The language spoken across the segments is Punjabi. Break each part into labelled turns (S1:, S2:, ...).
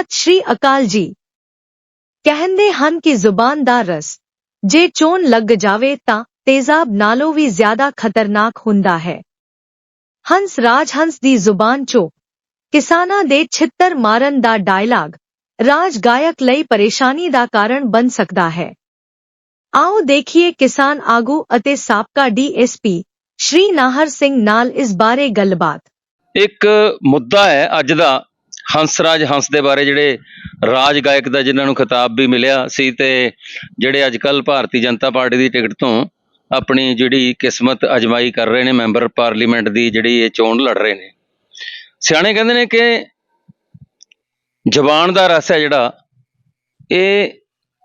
S1: ਸਤਿ ਸ਼੍ਰੀ ਅਕਾਲ ਜੀ। ਕਹਿੰਦੇ ਹਨ ਕਿ ਜ਼ੁਬਾਨ ਦਾ ਰਸ, ਜੇ ਚੋਣ ਲੱਗ ਜਾਵੇ ਤਾਂ ਤੇਜ਼ਾਬ ਨਾਲੋਂ ਵੀ ਜ਼ਿਆਦਾ ਖਤਰਨਾਕ ਹੁੰਦਾ ਹੈ। ਹੰਸ ਰਾਜ ਹੰਸ ਦੀ ਜ਼ੁਬਾਨ ਚੋਂ ਕਿਸਾਨਾਂ ਦੇ ਛਿੱਤਰ ਮਾਰਨ ਦਾ ਡਾਇਲਾਗ, ਰਾਜ ਗਾਇਕ ਲਈ ਪਰੇਸ਼ਾਨੀ ਦਾ ਕਾਰਨ ਬਣ ਸਕਦਾ ਹੈ। ਆਓ ਦੇਖੀਏ ਕਿਸਾਨ ਆਗੂ ਅਤੇ ਸਾਬਕਾ ਡੀਐਸਪੀ ਸ਼੍ਰੀ ਨਾਹਰ ਸਿੰਘ ਨਾਲ ਇਸ ਬਾਰੇ ਗੱਲਬਾਤ।
S2: ਇੱਕ ਮੁੱਦਾ ਹੈ ਅੱਜ ਦਾ ਹੰਸਰਾਜ ਹੰਸ ਦੇ ਬਾਰੇ ਜਿਹੜੇ ਰਾਜ ਗਾਇਕ ਦਾ ਜਿਨ੍ਹਾਂ ਨੂੰ ਖਿਤਾਬ ਵੀ ਮਿਲਿਆ ਸੀ ਤੇ ਜਿਹੜੇ ਅੱਜ ਕੱਲ ਭਾਰਤੀ ਜਨਤਾ ਪਾਰਟੀ ਦੀ ਟਿਕਟ ਤੋਂ ਆਪਣੀ ਜਿਹੜੀ ਕਿਸਮਤ ਅਜਮਾਈ ਕਰ ਰਹੇ ਨੇ, ਮੈਂਬਰ ਪਾਰਲੀਮੈਂਟ ਦੀ ਜਿਹੜੀ ਇਹ ਚੋਣ ਲੜ ਰਹੇ ਨੇ। ਸਿਆਣੇ ਕਹਿੰਦੇ ਨੇ ਕਿ ਜ਼ਬਾਨ ਦਾ ਰਸ ਹੈ ਜਿਹੜਾ, ਇਹ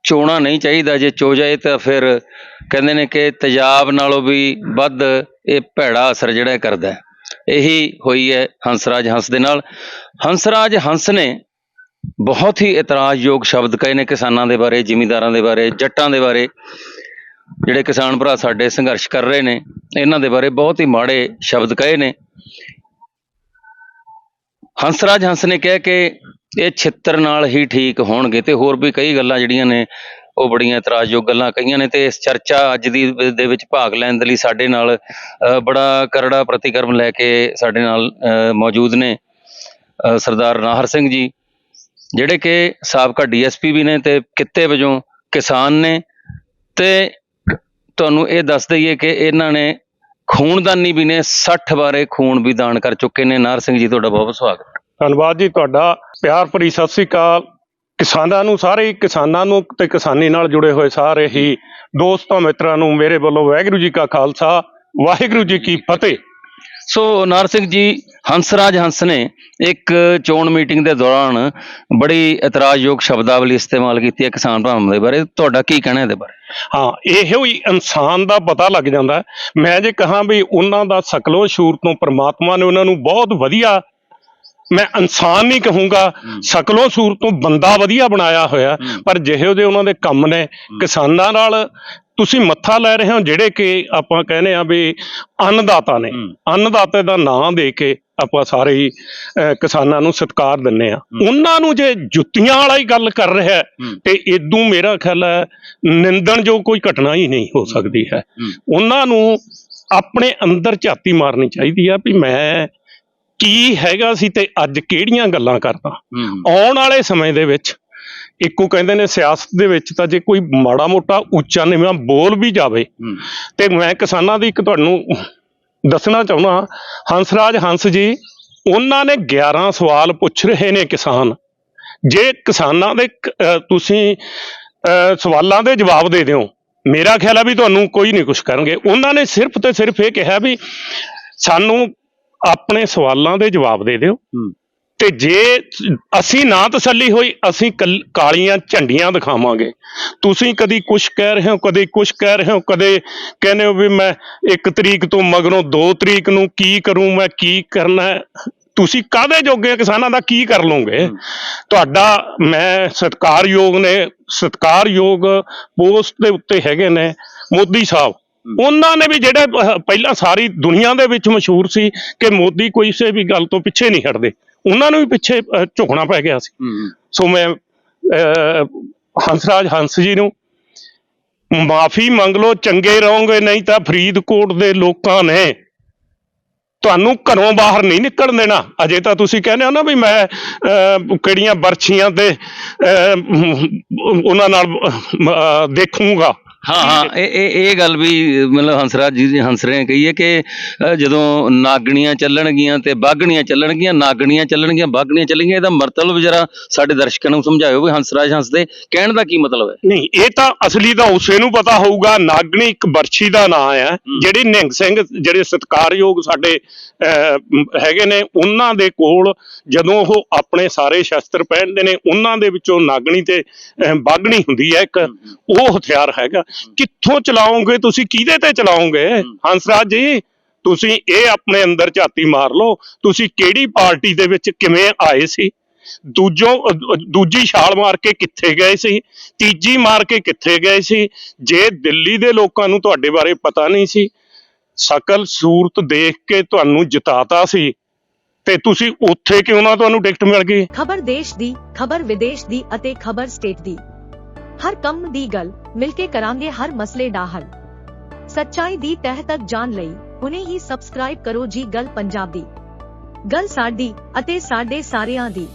S2: ਚੋਣਾ ਨਹੀਂ ਚਾਹੀਦਾ, ਜੇ ਚੋ ਜਾਏ ਤਾਂ ਫਿਰ ਕਹਿੰਦੇ ਨੇ ਕਿ ਤੇਜ਼ਾਬ ਨਾਲੋਂ ਵੀ ਵੱਧ ਇਹ ਭੈੜਾ ਅਸਰ ਜਿਹੜਾ ਇਹ ਕਰਦਾ ਹੈ। ਇਹੀ ਹੋਈ ਹੈ ਹੰਸਰਾਜ ਹੰਸ ਦੇ ਨਾਲ। ਹੰਸਰਾਜ ਹੰਸ ਨੇ ਬਹੁਤ ਹੀ ਇਤਰਾਜ਼ਯੋਗ ਸ਼ਬਦ ਕਹੇ ਨੇ ਕਿਸਾਨਾਂ ਦੇ ਬਾਰੇ, ਜ਼ਿਮੀਂਦਾਰਾਂ ਦੇ ਬਾਰੇ, ਜੱਟਾਂ ਦੇ ਬਾਰੇ। ਜਿਹੜੇ ਕਿਸਾਨ ਭਰਾ ਸਾਡੇ ਸੰਘਰਸ਼ ਕਰ ਰਹੇ ਨੇ, ਇਹਨਾਂ ਦੇ ਬਾਰੇ ਬਹੁਤ ਹੀ ਮਾੜੇ ਸ਼ਬਦ ਕਹੇ ਨੇ। ਹੰਸਰਾਜ ਹੰਸ ਨੇ ਕਿਹਾ ਕਿ ਇਹ ਛਿੱਤਰ ਨਾਲ ਹੀ ਠੀਕ ਹੋਣਗੇ ਤੇ ਹੋਰ ਵੀ ਕਈ ਗੱਲਾਂ ਜਿਹੜੀਆਂ ਨੇ ਉਹ ਬੜੀਆਂ ਇਤਰਾਜ਼ਯੋਗ ਗੱਲਾਂ ਕਹੀਆਂ ਨੇ ਤੇ ਇਸ ਚਰਚਾ ਅੱਜ ਦੀ ਦੇ ਵਿੱਚ ਭਾਗ ਲੈਣ ਦੇ ਲਈ ਸਾਡੇ ਨਾਲ ਬੜਾ ਕਰੜਾ ਪ੍ਰਤੀਕਰਮ ਲੈ ਕੇ ਸਾਡੇ ਨਾਲ ਮੌਜੂਦ ਨੇ ਸਰਦਾਰ ਨਾਹਰ ਸਿੰਘ ਜੀ, ਜਿਹੜੇ ਕਿ ਸਾਬਕਾ ਡੀਐਸਪੀ ਵੀ ਨੇ ਤੇ ਕਿੱਤੇ ਵਜੋਂ ਕਿਸਾਨ ਨੇ ਤੇ ਤੁਹਾਨੂੰ ਇਹ ਦੱਸ ਦਈਏ ਕਿ ਇਹਨਾਂ ਨੇ ਖੂਨਦਾਨੀ ਵੀ ਨੇ 60 ਬਾਰੇ ਖੂਨ ਵੀ ਦਾਨ ਕਰ ਚੁੱਕੇ ਨੇ। ਨਾਹਰ ਸਿੰਘ ਜੀ, ਤੁਹਾਡਾ ਬਹੁਤ ਬਹੁਤ ਸਵਾਗਤ।
S3: ਧੰਨਵਾਦ ਜੀ ਤੁਹਾਡਾ। ਪਿਆਰ ਭਰੀ ਸਤਿ ਸ੍ਰੀ ਅਕਾਲ। ਕਿਸਾਨਾਂ ਨੂੰ ਸਾਰੇ ਕਿਸਾਨਾਂ ਨੂੰ ਤੇ ਕਿਸਾਨੀ ਨਾਲ ਜੁੜੇ ਹੋਏ ਸਾਰੇ ਹੀ ਦੋਸਤਾਂ ਮਿੱਤਰਾਂ ਨੂੰ ਮੇਰੇ ਵੱਲੋਂ ਵਾਹਿਗੁਰੂ ਜੀ ਕਾ ਖਾਲਸਾ ਵਾਹਿਗੁਰੂ ਜੀ ਕੀ ਫਤਿਹ।
S2: ਸੋ ਨਾਰ ਸਿੰਘ ਜੀ ਹੰਸਰਾਜ ਹੰਸ ਨੇ ਇੱਕ ਚੋਣ ਮੀਟਿੰਗ ਦੇ ਦੌਰਾਨ ਬੜੀ ਇਤਰਾਜ਼ਯੋਗ ਸ਼ਬਦਾਵਲੀ ਇਸਤੇਮਾਲ ਕੀਤੀ ਹੈ ਕਿਸਾਨ ਭਰਾਵਾਂ ਦੇ ਬਾਰੇ। ਤੁਹਾਡਾ ਕੀ ਕਹਿਣਾ ਇਹਦੇ ਬਾਰੇ?
S3: ਹਾਂ ਇਹੋ ਹੀ ਇਨਸਾਨ ਦਾ ਪਤਾ ਲੱਗ ਜਾਂਦਾ। ਮੈਂ ਜੇ ਕਹਾਂ ਵੀ ਉਹਨਾਂ ਦਾ ਸਕਲੋ ਸ਼ੂਰ ਤੋਂ ਪ੍ਰਮਾਤਮਾ ਨੇ ਉਹਨਾਂ ਨੂੰ ਬਹੁਤ ਵਧੀਆ ਮੈਂ ਇਨਸਾਨ ਨਹੀਂ ਕਹੂੰਗਾ ਸਕਲੋ ਸੂਰ ਤੋਂ ਬੰਦਾ ਵਧੀਆ ਬਣਾਇਆ ਹੋਇਆ। ਪਰ ਜਿਹੋ ਜਿਹੇ ਉਹਨਾਂ ਦੇ ਕੰਮ ਨੇ ਕਿਸਾਨਾਂ ਨਾਲ ਤੁਸੀਂ ਮੱਥਾ ਲੈ ਰਹੇ ਹੋ ਜਿਹੜੇ ਕਿ ਆਪਾਂ ਕਹਿੰਦੇ ਆ ਵੀ ਅੰਨਦਾਤਾ ਨੇ। ਅੰਨਦਾਤੇ ਦਾ ਨਾਂ ਦੇ ਕੇ ਆਪਾਂ ਸਾਰੇ ਹੀ ਕਿਸਾਨਾਂ ਨੂੰ ਸਤਿਕਾਰ ਦਿੰਨੇ ਆ। ਉਹਨਾਂ ਨੂੰ ਜੇ ਜੁੱਤੀਆਂ ਵਾਲਾ ਹੀ ਗੱਲ ਕਰ ਰਿਹਾ। ਤੇ ਇਦੋਂ ਮੇਰਾ ਖਿਆਲ ਹੈ ਨਿੰਦਣ ਜੋ ਕੋਈ ਘਟਨਾ ਹੀ ਨਹੀਂ ਹੋ ਸਕਦੀ ਹੈ ਉਹਨਾਂ ਨੂੰ ਆਪਣੇ ਅੰਦਰ ਝਾਤੀ ਮਾਰਨੀ ਚਾਹੀਦੀ ਆ ਵੀ ਮੈਂ ਕੀ ਹੈਗਾ ਸੀ ਤੇ ਅੱਜ ਕਿਹੜੀਆਂ ਗੱਲਾਂ ਕਰਦਾ? ਆਉਣ ਵਾਲੇ ਸਮੇਂ ਦੇ ਵਿੱਚ ਇੱਕੋ ਕਹਿੰਦੇ ਨੇ ਸਿਆਸਤ ਦੇ ਵਿੱਚ ਤਾਂ ਜੇ ਕੋਈ ਮਾੜਾ ਮੋਟਾ ਉੱਚਾ ਨੀਵਾਂ ਬੋਲ ਵੀ ਜਾਵੇ ਤੇ ਮੈਂ ਕਿਸਾਨਾਂ ਦੀ ਇੱਕ ਤੁਹਾਨੂੰ ਦੱਸਣਾ ਚਾਹੁੰਦਾ ਹੰਸਰਾਜ ਹੰਸ ਜੀ ਉਹਨਾਂ ਨੇ 11 ਸਵਾਲ ਪੁੱਛ ਰਹੇ ਨੇ ਕਿਸਾਨ। ਜੇ ਕਿਸਾਨਾਂ ਦੇ ਤੁਸੀਂ ਸਵਾਲਾਂ ਦੇ ਜਵਾਬ ਦੇ ਦਿਓ ਮੇਰਾ ਖਿਆਲ ਹੈ ਵੀ ਤੁਹਾਨੂੰ ਕੋਈ ਨਹੀਂ ਕੁਝ ਕਰਨਗੇ। ਉਹਨਾਂ ਨੇ ਸਿਰਫ ਤੇ ਸਿਰਫ ਇਹ ਕਿਹਾ ਵੀ ਸਾਨੂੰ ਆਪਣੇ ਸਵਾਲਾਂ ਦੇ ਜਵਾਬ ਦੇ ਦਿਓ। ਤੇ ਜੇ ਅਸੀਂ ਨਾ ਤਸੱਲੀ ਹੋਈ ਅਸੀਂ ਕੱਲ- ਕਾਲੀਆਂ ਝੰਡੀਆਂ ਦਿਖਾਵਾਂਗੇ। ਤੁਸੀਂ ਕਦੀ ਕੁਛ ਕਹਿ ਰਹੇ ਹੋ ਕਦੇ ਕੁਛ ਕਹਿ ਰਹੇ ਹੋ ਕਦੇ ਕਹਿੰਦੇ ਹੋ ਵੀ ਮੈਂ 1 ਤਰੀਕ ਤੋਂ ਮਗਰੋਂ 2 ਤਰੀਕ ਨੂੰ ਕੀ ਕਰੂੰ ਮੈਂ ਕੀ ਕਰਨਾ? ਤੁਸੀਂ ਕਾਹਦੇ ਜੋਗੇ? ਕਿਸਾਨਾਂ ਦਾ ਕੀ ਕਰ ਲਓਗੇ? ਤੁਹਾਡਾ ਮੈਂ ਸਤਿਕਾਰਯੋਗ ਨੇ ਸਤਿਕਾਰਯੋਗ ਪੋਸਟ ਦੇ ਉੱਤੇ ਹੈਗੇ ਨੇ ਮੋਦੀ ਸਾਹਿਬ। ਉਹਨਾਂ ਨੇ ਵੀ ਜਿਹੜੇ ਪਹਿਲਾਂ ਸਾਰੀ ਦੁਨੀਆ ਦੇ ਵਿੱਚ ਮਸ਼ਹੂਰ ਸੀ ਕਿ ਮੋਦੀ ਕੋਈ ਸੇ ਵੀ ਗੱਲ ਤੋਂ ਪਿੱਛੇ ਨਹੀਂ ਹਟਦੇ। ਉਹਨਾਂ ਨੂੰ ਵੀ ਪਿੱਛੇ ਝੁਕਣਾ ਪੈ ਗਿਆ ਸੀ। ਸੋ ਮੈਂ ਹੰਸਰਾਜ ਹੰਸ ਜੀ ਨੂੰ ਮਾਫੀ ਮੰਗ ਲਓ ਚੰਗੇ ਰਹੋਗੇ ਨਹੀਂ ਤਾਂ ਫਰੀਦਕੋਟ ਦੇ ਲੋਕਾਂ ਨੇ ਤੁਹਾਨੂੰ ਘਰੋਂ ਬਾਹਰ ਨਹੀਂ ਨਿਕਲਣ ਦੇਣਾ। ਅਜੇ ਤਾਂ ਤੁਸੀਂ ਕਹਿੰਦੇ ਹੋ ਨਾ ਵੀ ਮੈਂ ਕਿਹੜੀਆਂ ਬਰਛੀਆਂ ਤੇ ਉਹਨਾਂ ਨਾਲ ਦੇਖੂੰਗਾ।
S2: ਹਾਂ ਹਾਂ ਇਹ ਇਹ ਇਹ ਗੱਲ ਵੀ ਮਤਲਬ ਹੰਸਰਾਜ ਜੀ ਦੀ ਹੰਸਰੇ ਨੇ ਕਹੀ ਹੈ ਕਿ ਜਦੋਂ ਨਾਗਣੀਆਂ ਚੱਲਣਗੀਆਂ ਤੇ ਬਾਗਣੀਆਂ ਚੱਲਣਗੀਆਂ ਨਾਗਣੀਆਂ ਚੱਲਣਗੀਆਂ ਬਾਗਣੀਆਂ ਚੱਲਣਗੀਆਂ ਇਹਦਾ ਮਤਲਬ ਜਰਾ ਸਾਡੇ ਦਰਸ਼ਕਾਂ ਨੂੰ ਸਮਝਾਇਓ ਵੀ ਹੰਸਰਾਜ ਹੰਸ ਦੇ ਕਹਿਣ ਦਾ ਕੀ ਮਤਲਬ ਹੈ?
S3: ਨਹੀਂ ਇਹ ਤਾਂ ਅਸਲੀ ਤਾਂ ਉਸੇ ਨੂੰ ਪਤਾ ਹੋਊਗਾ ਨਾਗਣੀ ਇੱਕ ਬਰਛੀ ਦਾ ਨਾਂ ਹੈ ਜਿਹੜੇ ਨਿਹੰਗ ਸਿੰਘ ਜਿਹੜੇ ਸਤਿਕਾਰਯੋਗ ਸਾਡੇ ਹੈਗੇ ਨੇ ਉਹਨਾਂ ਦੇ ਕੋਲ ਜਦੋਂ ਉਹ ਆਪਣੇ ਸਾਰੇ ਸ਼ਸਤਰ ਪਹਿਨਦੇ ਨੇ ਉਹਨਾਂ ਦੇ ਵਿੱਚੋਂ ਨਾਗਣੀ ਤੇ ਬਾਗਣੀ ਹੁੰਦੀ ਹੈ ਇੱਕ ਉਹ ਹਥਿਆਰ ਹੈਗਾ। ਕਿੱਥੋਂ ਚਲਾਓਗੇ? ਤੁਸੀਂ ਕਿਹਦੇ ਤੇ ਚਲਾਓਗੇ? ਹੰਸਰਾਜ ਜੀ ਤੁਸੀਂ ਇਹ ਆਪਣੇ ਅੰਦਰ ਝਾਤੀ ਮਾਰ ਲਓ। ਤੁਸੀਂ ਕਿਹੜੀ ਪਾਰਟੀ ਦੇ ਵਿੱਚ ਕਿਵੇਂ ਆਏ ਸੀ? ਦੂਜੋ ਦੂਜੀ ਛਾਲ ਮਾਰ ਕੇ ਕਿੱਥੇ ਗਏ ਸੀ? ਤੀਜੀ ਮਾਰ ਕੇ ਕਿੱਥੇ ਗਏ ਸੀ? ਜੇ ਦਿੱਲੀ ਦੇ ਲੋਕਾਂ ਨੂੰ ਤੁਹਾਡੇ ਬਾਰੇ ਪਤਾ ਨਹੀਂ ਸੀ ਸ਼ਕਲ ਸੂਰਤ ਦੇਖ ਕੇ ਤੁਹਾਨੂੰ ਜਿਤਾਤਾ ਸੀ। ਤੇ ਤੁਸੀਂ ਉੱਥੇ ਕਿਉਂ ਨਾ ਤੁਹਾਨੂੰ ਟਿਕਟ ਮਿਲ ਗਈ?
S1: ਖਬਰ ਦੇਸ਼ ਦੀ ਖਬਰ ਵਿਦੇਸ਼ ਦੀ ਅਤੇ ਖਬਰ ਸਟੇਟ ਦੀ। ਹਰ ਕੰਮ ਦੀ ਗੱਲ ਮਿਲ ਕੇ ਕਰਾਂਗੇ ਹਰ ਮਸਲੇ ਦਾ ਹੱਲ। ਸੱਚਾਈ ਦੀ ਤਹਿ ਤੱਕ ਜਾਣ ਲਈ ਹੁਣੇ ਹੀ ਸਬਸਕ੍ਰਾਈਬ ਕਰੋ ਜੀ ਗੱਲ ਪੰਜਾਬ। ਦੀ ਗੱਲ ਸਾਡੀ ਅਤੇ ਸਾਡੇ ਸਾਰਿਆਂ ਦੀ।